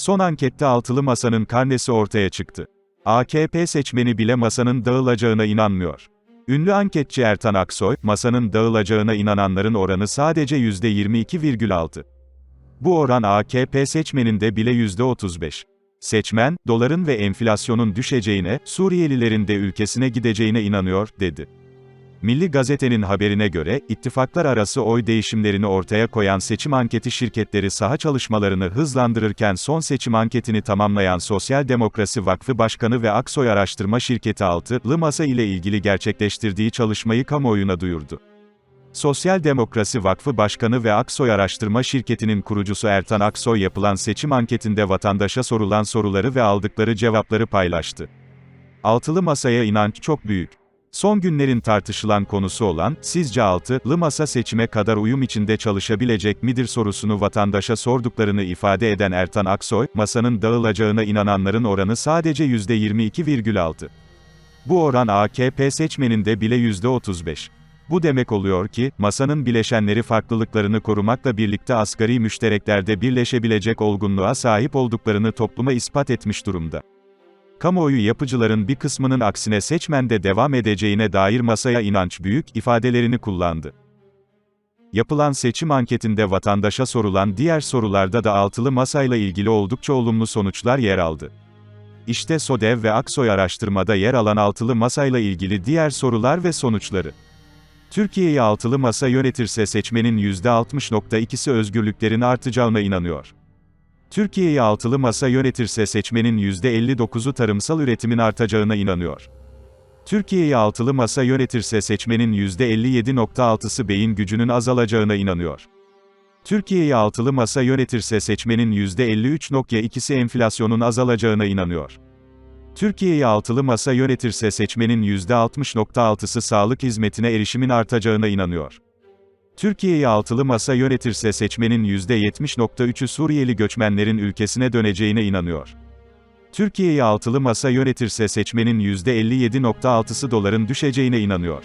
Son ankette altılı masanın karnesi ortaya çıktı. AKP seçmeni bile masanın dağılacağına inanmıyor. Ünlü anketçi Ertan Aksoy, masanın dağılacağına inananların oranı sadece %22,6. Bu oran AKP seçmeninde bile %35. Seçmen, doların ve enflasyonun düşeceğine, Suriyelilerin de ülkesine gideceğine inanıyor, dedi. Milli Gazete'nin haberine göre, ittifaklar arası oy değişimlerini ortaya koyan seçim anketi şirketleri saha çalışmalarını hızlandırırken son seçim anketini tamamlayan Sosyal Demokrasi Vakfı Başkanı ve Aksoy Araştırma Şirketi Altılı Masa ile ilgili gerçekleştirdiği çalışmayı kamuoyuna duyurdu. Sosyal Demokrasi Vakfı Başkanı ve Aksoy Araştırma Şirketi'nin kurucusu Ertan Aksoy yapılan seçim anketinde vatandaşa sorulan soruları ve aldıkları cevapları paylaştı. Altılı masaya inanç çok büyük. Son günlerin tartışılan konusu olan, sizce altılı masa seçime kadar uyum içinde çalışabilecek midir sorusunu vatandaşa sorduklarını ifade eden Ertan Aksoy, masanın dağılacağına inananların oranı sadece %22,6. Bu oran AKP seçmeninde bile %35. Bu demek oluyor ki, masanın bileşenleri farklılıklarını korumakla birlikte asgari müştereklerde birleşebilecek olgunluğa sahip olduklarını topluma ispat etmiş durumda. Kamuoyu yapıcıların bir kısmının aksine seçmende devam edeceğine dair masaya inanç büyük ifadelerini kullandı. Yapılan seçim anketinde vatandaşa sorulan diğer sorularda da altılı masayla ilgili oldukça olumlu sonuçlar yer aldı. İşte SODEV ve Aksoy araştırmada yer alan altılı masayla ilgili diğer sorular ve sonuçları. Türkiye'yi altılı masa yönetirse seçmenin %60.2'si özgürlüklerin artacağına inanıyor. Türkiye'yi altılı masa yönetirse seçmenin %59'u tarımsal üretimin artacağına inanıyor. Türkiye'yi altılı masa yönetirse seçmenin %57.6'sı beyin gücünün azalacağına inanıyor. Türkiye'yi altılı masa yönetirse seçmenin %53.2'si enflasyonun azalacağına inanıyor. Türkiye'yi altılı masa yönetirse seçmenin %60.6'sı sağlık hizmetine erişimin artacağına inanıyor. Türkiye'yi altılı masa yönetirse seçmenin %70.3'ü Suriyeli göçmenlerin ülkesine döneceğine inanıyor. Türkiye'yi altılı masa yönetirse seçmenin %57.6'sı doların düşeceğine inanıyor.